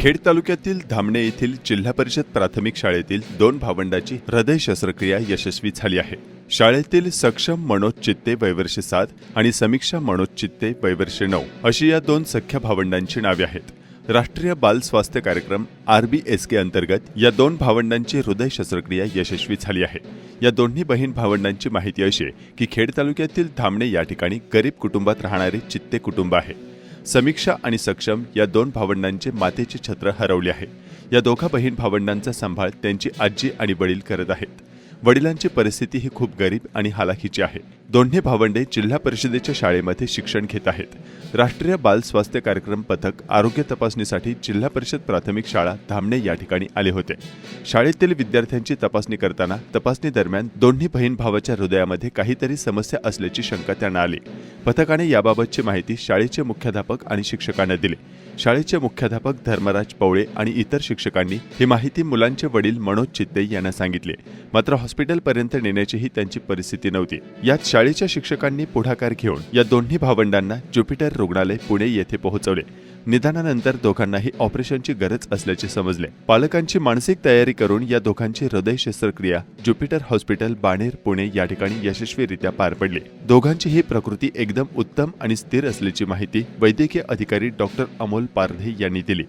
खेड तालुक्यातील धामणे येथील जिल्हा परिषद प्राथमिक शाळेतील दोन भावंडाची हृदय शस्त्रक्रिया यशस्वी झाली आहे. शाळेतील सक्षम मनोज चित्ते वयवर्ष सात आणि समीक्षा मनोज चित्ते वयवर्ष नऊ अशी या दोन सख्या भावंडांची नावे आहेत. राष्ट्रीय बाल स्वास्थ्य कार्यक्रम आर बी एस के अंतर्गत या दोन भावंडांची हृदय शस्त्रक्रिया यशस्वी झाली आहे. या दोन्ही बहीण भावंडांची माहिती अशी की खेड तालुक्यातील धामणे या ठिकाणी गरीब कुटुंबात राहणारे चित्ते कुटुंब आहे. समीक्षा आणि सक्षम या दोन भावंडांचे मातेचे छत्र हरवले आहे. या दोघा बहीण भावंडांचा सांभाळ त्यांची आजी आणि वडील करत आहेत. वडिलांची परिस्थिती ही खूप गरीब आणि हालाखीची आहे. दोन्ही भावंडे जिल्हा परिषदेच्या शाळेमध्ये शिक्षण घेत आहेत. राष्ट्रीय बाल स्वास्थ्य कार्यक्रम पथक आरोग्य तपासणीसाठी जिल्हा परिषद प्राथमिक शाळा धामणे या ठिकाणी आले होते. शाळेतील विद्यार्थ्यांची तपासणी करताना तपासणी दरम्यान दोन्ही बहीण भावाच्या हृदयामध्ये काहीतरी समस्या असल्याची शंका त्यांना आली. पथकाने याबाबतची माहिती शाळेचे मुख्याध्यापक आणि शिक्षकांना दिली. शाळेचे मुख्याध्यापक धर्मराज पवळे आणि इतर शिक्षकांनी ही माहिती मुलांचे वडील मनोज चित्ते यांना सांगितले. मात्र हॉस्पिटलपर्यंत नेण्याचीही त्यांची परिस्थिती नव्हती. यात शाळेच्या शिक्षकांनी पुढाकार घेऊन या दोन्ही भावंडांना ज्युपिटर रुग्णालय पुणे येथे पोहोचवले. निदानानंतर दोघांनाही ऑपरेशनची गरज असल्याचे समजले. पालकांची मानसिक तयारी करून या दोघांची हृदय शस्त्रक्रिया ज्युपिटर हॉस्पिटल बाणेर पुणे या ठिकाणी यशस्वीरित्या पार पडली. दोघांची ही प्रकृती एकदम उत्तम आणि स्थिर असल्याची माहिती वैद्यकीय अधिकारी डॉक्टर अमोल पारधे यांनी दिली.